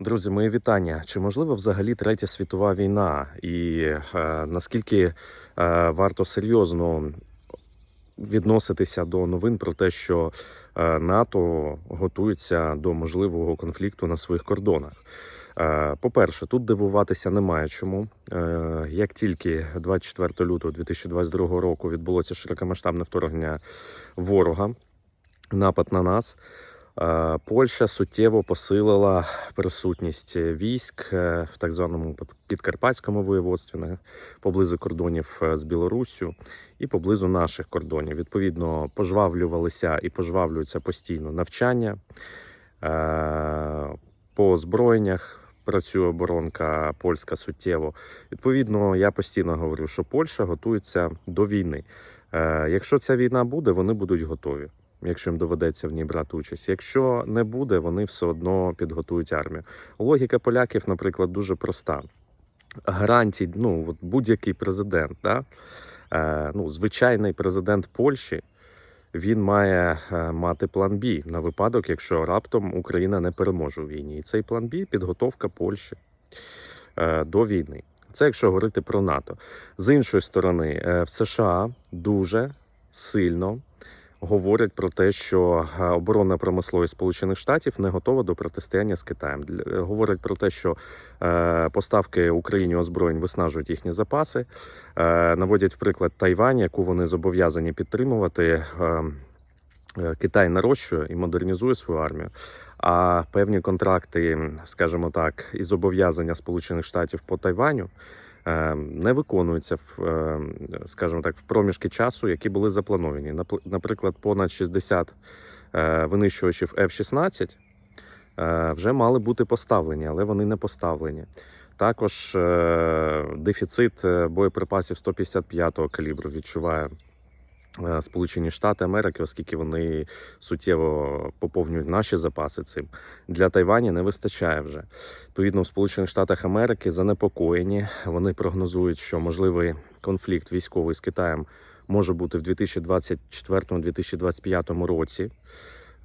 Друзі, мої вітання. Чи можливо взагалі третя світова війна? І е, наскільки е, варто серйозно відноситися до новин про те, що е, НАТО готується до можливого конфлікту на своїх кордонах? Е, По-перше, тут дивуватися немає чому. Е, Як тільки 24 лютого 2022 року відбулося широкомасштабне вторгнення ворога, напад на нас. Е, Польща суттєво посилила присутність військ е, в так званому підкарпатському воєводстві поблизу кордонів е, з Білоруссю і поблизу наших кордонів. Відповідно, пожвавлювалися і пожвавлюються постійно навчання по озброєннях. Працює оборонка польська суттєво. Відповідно, я постійно говорю, що Польща готується до війни. Якщо ця війна буде, вони будуть готові якщо їм доведеться в ній брати участь. Якщо не буде, вони все одно підготують армію. Логіка поляків, наприклад, дуже проста. Гарантій, ну будь-який президент, да? е, ну, звичайний президент Польщі. Він має е, мати план Б на випадок, якщо раптом Україна не переможе у війні. І цей план Б підготовка Польщі е, до війни. Це якщо говорити про НАТО. З іншої сторони, е, в США дуже сильно говорять про те, що е, оборонна промисловість Сполучених Штатів не готова до протистояння з Китаєм. Е, Говорять про те, що е, поставки Україні озброєнь виснажують їхні запаси, наводять приклад Тайвань, яку вони зобов'язані підтримувати. Е, е, Китай нарощує і модернізує свою армію. А певні контракти, скажімо так, і зобов'язання Сполучених Штатів по Тайваню не виконуються в, е, скажімо так, в проміжки часу, які були заплановані. Наприклад, понад 60 е, винищувачів F-16 е, вже мали бути поставлені, але вони не поставлені. Також е, дефіцит боєприпасів 155-го калібру відчуває Сполучені Штати Америки, оскільки вони суттєво поповнюють наші запаси цим. Для Тайвані не вистачає вже. Відповідно, в Сполучених Штатах Америки занепокоєні. Вони прогнозують, що можливий конфлікт військовий з Китаєм може бути в 2024-2025 році.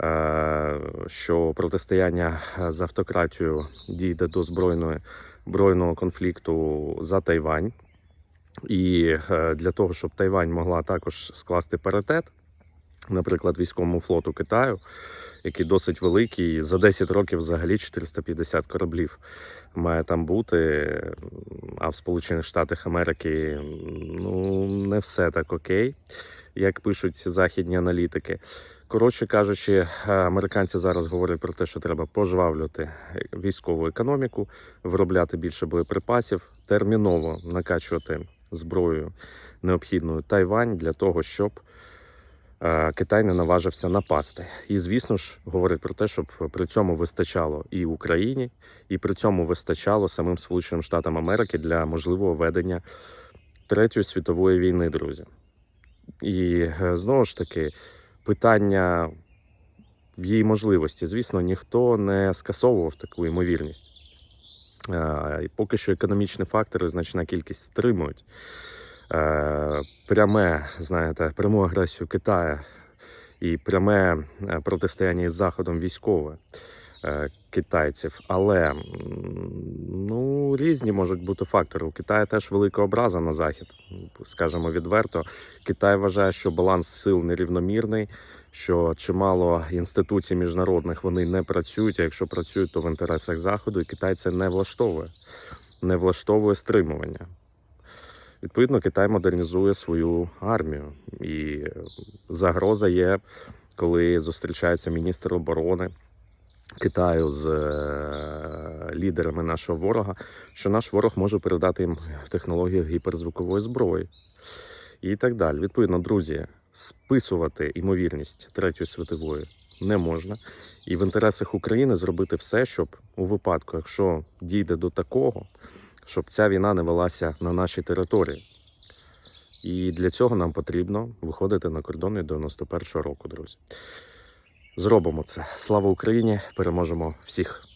е, Що протистояння з автократією дійде до збройної збройного конфлікту за Тайвань. І е, для того, щоб Тайвань могла також скласти паритет, наприклад, військовому флоту Китаю, який досить великий, за 10 років взагалі 450 кораблів має там бути. А в Сполучених Штатах Америки ну не все так окей, як пишуть західні аналітики. Коротше кажучи, американці зараз говорять про те, що треба пожвавлювати військову економіку, виробляти більше боєприпасів, терміново накачувати зброєю необхідною Тайвань для того, щоб е, Китай не наважився напасти. І звісно ж говорять про те, щоб при цьому вистачало і Україні, і при цьому вистачало самим Сполученим Штатам Америки для можливого ведення Третьої світової війни, друзі. І е, знову ж таки, питання в її можливості. Звісно, ніхто не скасовував таку ймовірність. Е, І поки що економічні фактори значна кількість стримують. Е, Пряме, знаєте, пряму агресію Китаю і пряме е, протистояння із Заходом військове китайців. Але ну, різні можуть бути фактори. У Китаю теж велика образа на Захід, скажімо відверто. Китай вважає, що баланс сил нерівномірний, що чимало інституцій міжнародних вони не працюють. А якщо працюють, то в інтересах Заходу, і Китай це не влаштовує, не влаштовує стримування. Відповідно, Китай модернізує свою армію, і загроза є, коли зустрічається міністр оборони Китаю з е, лідерами нашого ворога, що наш ворог може передати їм технологію гіперзвукової зброї і так далі. Відповідно, друзі, списувати ймовірність третьої світової не можна, і в інтересах України зробити все, щоб у випадку, якщо дійде до такого, щоб ця війна не велася на нашій території. І для цього нам потрібно виходити на кордони 91-го року, друзі. Зробимо це. Слава Україні! Переможемо всіх!